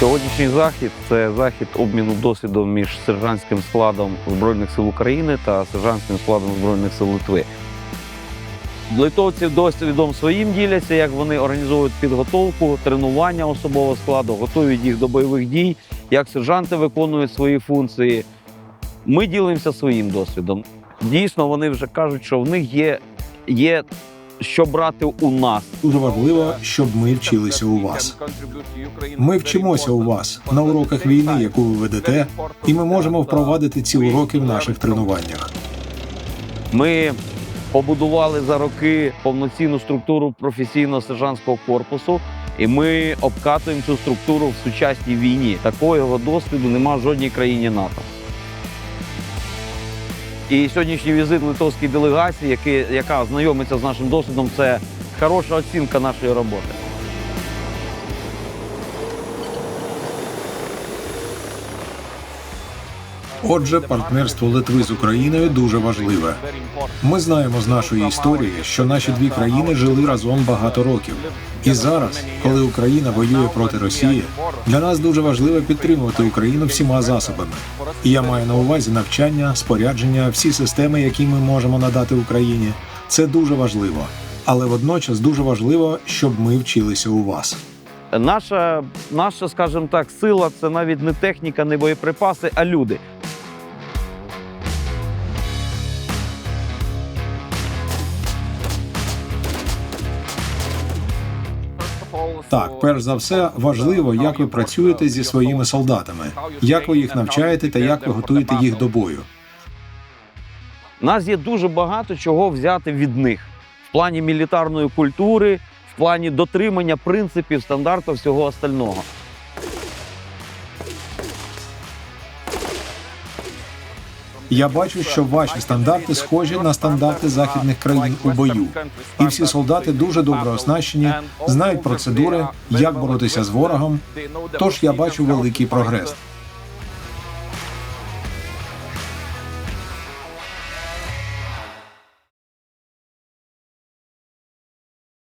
Сьогоднішній захід це захід обміну досвідом між сержантським складом Збройних сил України та сержантським складом Збройних сил Литви. Литовці досвідом своїм діляться, як вони організовують підготовку, тренування особового складу, готують їх до бойових дій, як сержанти виконують свої функції. Ми ділимося своїм досвідом. Дійсно, вони вже кажуть, що в них є, є що брати у нас. Дуже важливо, щоб ми вчилися у вас. Ми вчимося у вас на уроках війни, яку ви ведете, і ми можемо впровадити ці уроки в наших тренуваннях. Ми побудували за роки повноцінну структуру професійного сержантського корпусу, і ми обкатуємо цю структуру в сучасній війні. Такого досвіду нема в жодній країні НАТО. І сьогоднішній візит литовської делегації, яка знайомиться з нашим досвідом, це хороша оцінка нашої роботи. Отже, партнерство Литви з Україною дуже важливе. Ми знаємо з нашої історії, що наші дві країни жили разом багато років. І зараз, коли Україна воює проти Росії, для нас дуже важливо підтримувати Україну всіма засобами. І я маю на увазі навчання, спорядження, всі системи, які ми можемо надати Україні. Це дуже важливо. Але водночас дуже важливо, щоб ми вчилися у вас. Наша, наша, скажімо так, сила це навіть не техніка, не боєприпаси, а люди. Так, перш за все, важливо, як ви працюєте зі своїми солдатами, як ви їх навчаєте та як ви готуєте їх до бою. У нас є дуже багато чого взяти від них в плані мілітарної культури, плані дотримання принципів, стандартів всього остального. Я бачу, що ваші стандарти схожі на стандарти західних країн у бою. І всі солдати дуже добре оснащені, знають процедури, як боротися з ворогом. Тож я бачу великий прогрес.